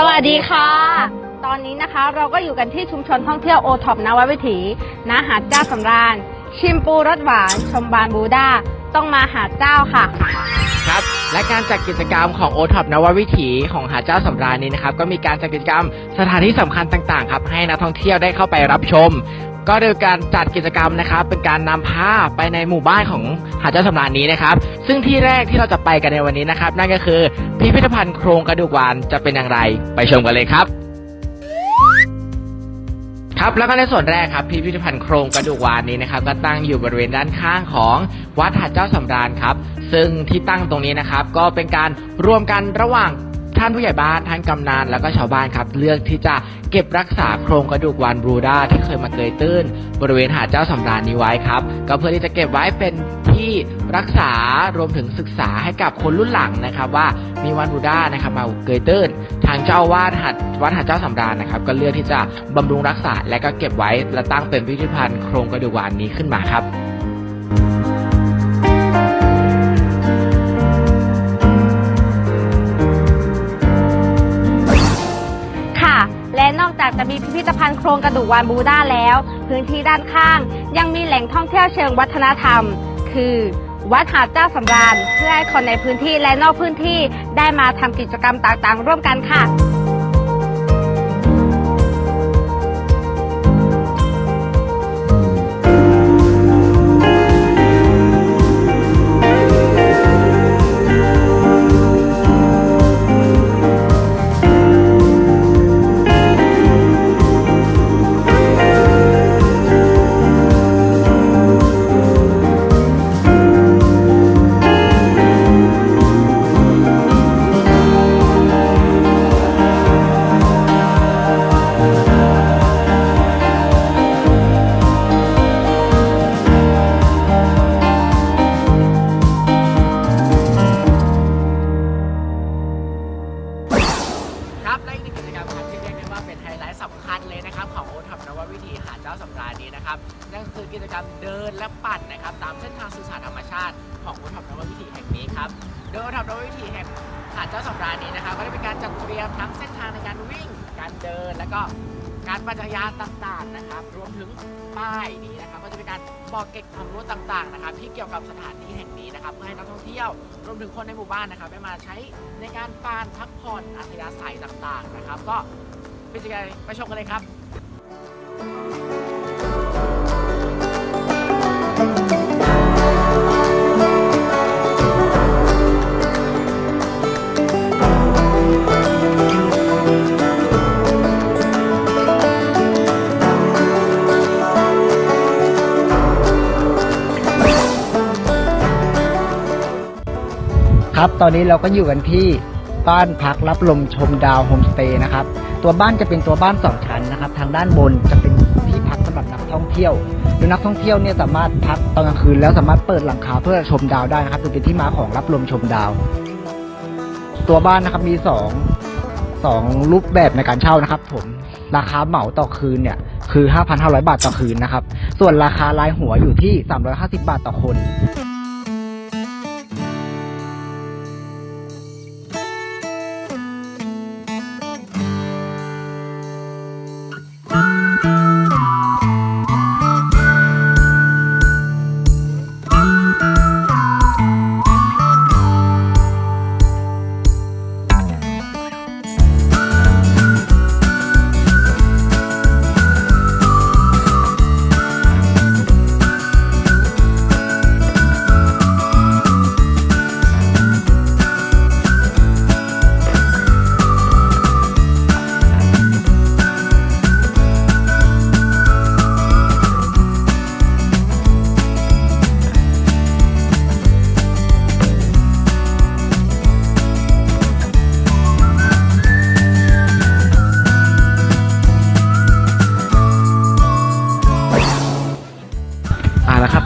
สวัสดีค่ะ ตอนนี้นะคะเราก็อยู่กันที่ชุมชนท่องเที่ยวโอท็อปนววิถีณหาดเจ้าสำราญ ชิมปูรสหวาน ชมบานบูดาต้องมาหาดเจ้าค่ะ ครับ และการจัดกิจกรรมของโอท็อปนววิถีของหาดเจ้าสำราญนี้นะครับ ก็มีการจัดกิจกรรมสถานที่สำคัญต่างๆ ครับ ให้นักท่องเที่ยวได้เข้าไปรับชม ก็โดยการจัดกิจกรรมนะครับ เป็นการนำผ้าไปในหมู่บ้านของหาดเจ้าสำราญนี้นะครับ ซึ่งที่แรกที่เราจะไปกันในวันนี้นะครับ นั่นก็คือพิพิธภัณฑ์โครงกระดูกวานจะเป็นอย่างไร ไปชมกันเลยครับ ครับแล้วก็ในส่วนแรกครับ พิพิธภัณฑ์โครงกระดูกวานนี้นะครับ ก็ตั้งอยู่บริเวณด้านข้างของวัดหาดเจ้าสำราญครับ ซึ่งที่ตั้งตรงนี้นะครับ ก็เป็นการรวมกันระหว่าง ท่านผู้ใหญ่บ้านท่านกำนันแล้วก็ชาวบ้านครับ เลือกที่จะเก็บรักษาโครงกระดูกวานบรูด้าที่เคยมาเกยตื้น บริเวณหาดเจ้าสำราญนี้ไว้ครับ ก็เพื่อที่จะเก็บไว้เป็นที่รักษารวมถึงศึกษาให้กับคนรุ่นหลังนะครับว่ามีวานบรูด้านะครับมาเกยตื้น ทางเจ้าวาดหัดวัดหาดเจ้าสำราญนะครับ ก็เลือกที่จะบำรุงรักษาและก็เก็บไว้และตั้งเป็นพิพิธภัณฑ์โครงกระดูกวานนี้ขึ้นมาครับ มีพิพิธภัณฑ์โครงกระดูกวานบูดาแล้ว พื้นที่ด้านข้าง ยังมีแหล่งท่องเที่ยวเชิงวัฒนธรรม คือวัดหาดเจ้าสำราญเพื่อให้คนในพื้นที่และนอกพื้นที่ได้มาทำกิจกรรมต่างๆ ร่วมกันค่ะ จ้าสำราญนี้นะครับนั่นคือกิจกรรมเดินและปั่นนะครับ ตามเส้นทางสื่อสารธรรมชาติของโอท็อปนววิถีแห่งนี้ครับโดยโอท็อปนววิถีแห่งหาดเจ้าสำราญนี้นะครับ ก็ได้มีการจัดเตรียมทั้งเส้นทางในการวิ่ง การเดิน แล้วก็การปั่นจักรยานต่างๆนะครับ รวมถึงป้ายนี้นะครับก็จะเป็นการบอกเก็บความรู้ต่างๆนะครับ ที่เกี่ยวกับสถานที่แห่งนี้นะครับเพื่อให้นักท่องเที่ยวรวมถึงคนในหมู่บ้านนะครับได้มาใช้ในการปานพักผ่อนอัธยาศัยต่างๆนะครับ ก็เป็นยังไงไปชมกันเลยครับ ครับ ตอนนี้เราก็อยู่กันที่ บ้านพักรับลมชมดาวโฮมสเตย์นะครับ ตัวบ้านจะเป็นตัวบ้านสองชั้นนะครับ ทางด้านบนจะเป็นที่พักสำหรับนักท่องเที่ยวโดยนักท่องเที่ยวเนี่ยสามารถพักตอนกลางคืนแล้วสามารถเปิดหลังคาเพื่อชมดาวได้นะครับจึงเป็นที่มาของรับลมชมดาว ตัวบ้านนะครับมีสองสองรูปแบบในการเช่านะครับ ผมราคาเหมาต่อคืนเนี่ยคือ 5,500 บาทต่อคืนนะครับ ส่วนราคารายหัวอยู่ที่ 350 บาทต่อคน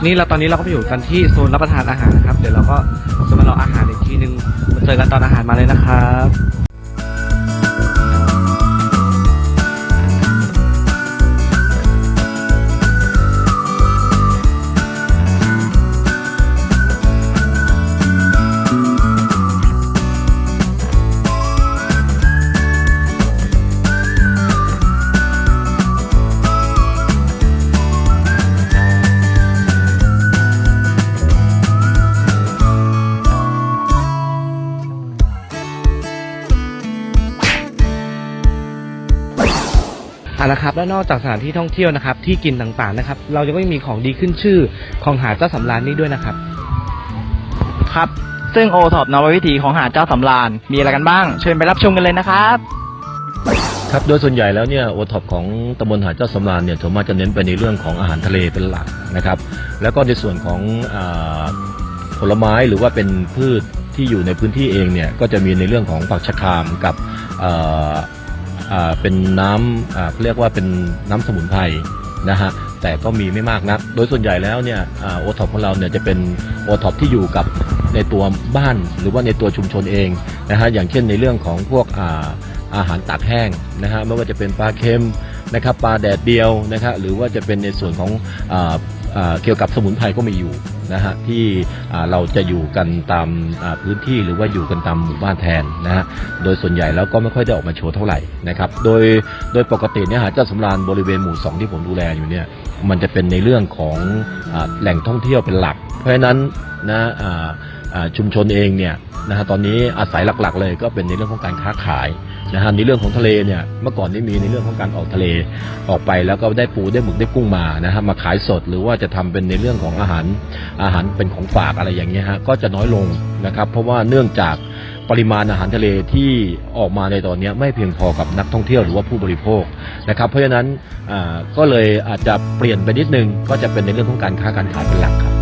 นี่เราตอนนี้เราก็ไปอยู่กันที่โซนรับประทานอาหารนะครับ เดี๋ยวเราก็จะมารออาหารอีกทีนึงมาเจอกันตอนอาหารมาเลยนะครับ อะนะครับและนอกจากสถานที่ท่องเที่ยวนะครับ ที่กินต่างๆนะครับ เรายังก็มีของดีขึ้นชื่อของหาดเจ้าสำราญนี่ด้วยนะครับ ครับ ซึ่งโอท็อปนววิถีของหาดเจ้าสำราญมีอะไรกันบ้างเชิญไปรับชมกันเลยนะครับ ครับโดยส่วนใหญ่แล้วเนี่ยโอท็อปของตำบลหาดเจ้าสำราญเนี่ยส่วนมากจะเน้นไปในเรื่องของอาหารทะเลเป็นหลักนะครับ แล้วก็ในส่วนของอาผลไม้หรือว่าเป็นพืชที่อยู่ในพื้นที่เองเนี่ยก็จะมีในเรื่องของผักชะครามกับอ่าอ่า เป็นน้ำอ่าเรียกว่าเป็นน้ำสมุนไพรนะฮะแต่ก็มีไม่มากนัก โดยส่วนใหญ่แล้วเนี่ยโอท็อปของเราเนี่ยจะเป็นโอท็อปที่อยู่กับในตัวบ้านหรือว่าในตัวชุมชนเองนะฮะอย่างเช่นในเรื่องของพวกอาอาหารตากแห้งนะฮะไม่ว่าจะเป็นปลาเค็มนะครับปลาแดดเดียวนะครับหรือว่าจะเป็นในส่วนของอเกี่ยวกับสมุนไพรก็มีอยู่ นะฮะที่เราจะอยู่กันตามพื้นที่หรือว่าอยู่กันตามหมู่บ้านแทนนะฮะโดยส่วนใหญ่แล้วก็ไม่ค่อยได้ออกมาโชว์เท่าไหร่นะครับโดยโดยปกติเนี่ยหาดเจ้าสำราญบริเวณหมู่สองที่ผมดูแลอยู่เนี่ยมันจะเป็นในเรื่องของอแหล่งท่องเที่ยวเป็นหลัก เพราะฉะนั้นนะชุมชนเองเนี่ยนะฮะตอนนี้อาศัยหลักๆเลยก็เป็นในเรื่องของการค้าขาย นะฮะในเรื่องของทะเลเนี่ยเมื่อก่อนนี่มีในเรื่องของการออกทะเลออกไปแล้วก็ได้ปูได้หมึกได้กุ้งมานะฮะมาขายสดหรือว่าจะทำเป็นในเรื่องของอาหารอาหารเป็นของฝากอะไรอย่างเงี้ยฮะก็จะน้อยลงนะครับ เพราะว่าเนื่องจากปริมาณอาหารทะเลที่ออกมาในตอนนี้ไม่เพียงพอกับนักท่องเที่ยวหรือว่าผู้บริโภคนะครับ เพราะฉะนั้นก็เลยอาจจะเปลี่ยนไปนิดนึงก็จะเป็นในเรื่องของการค้าการขายเป็นหลักครับ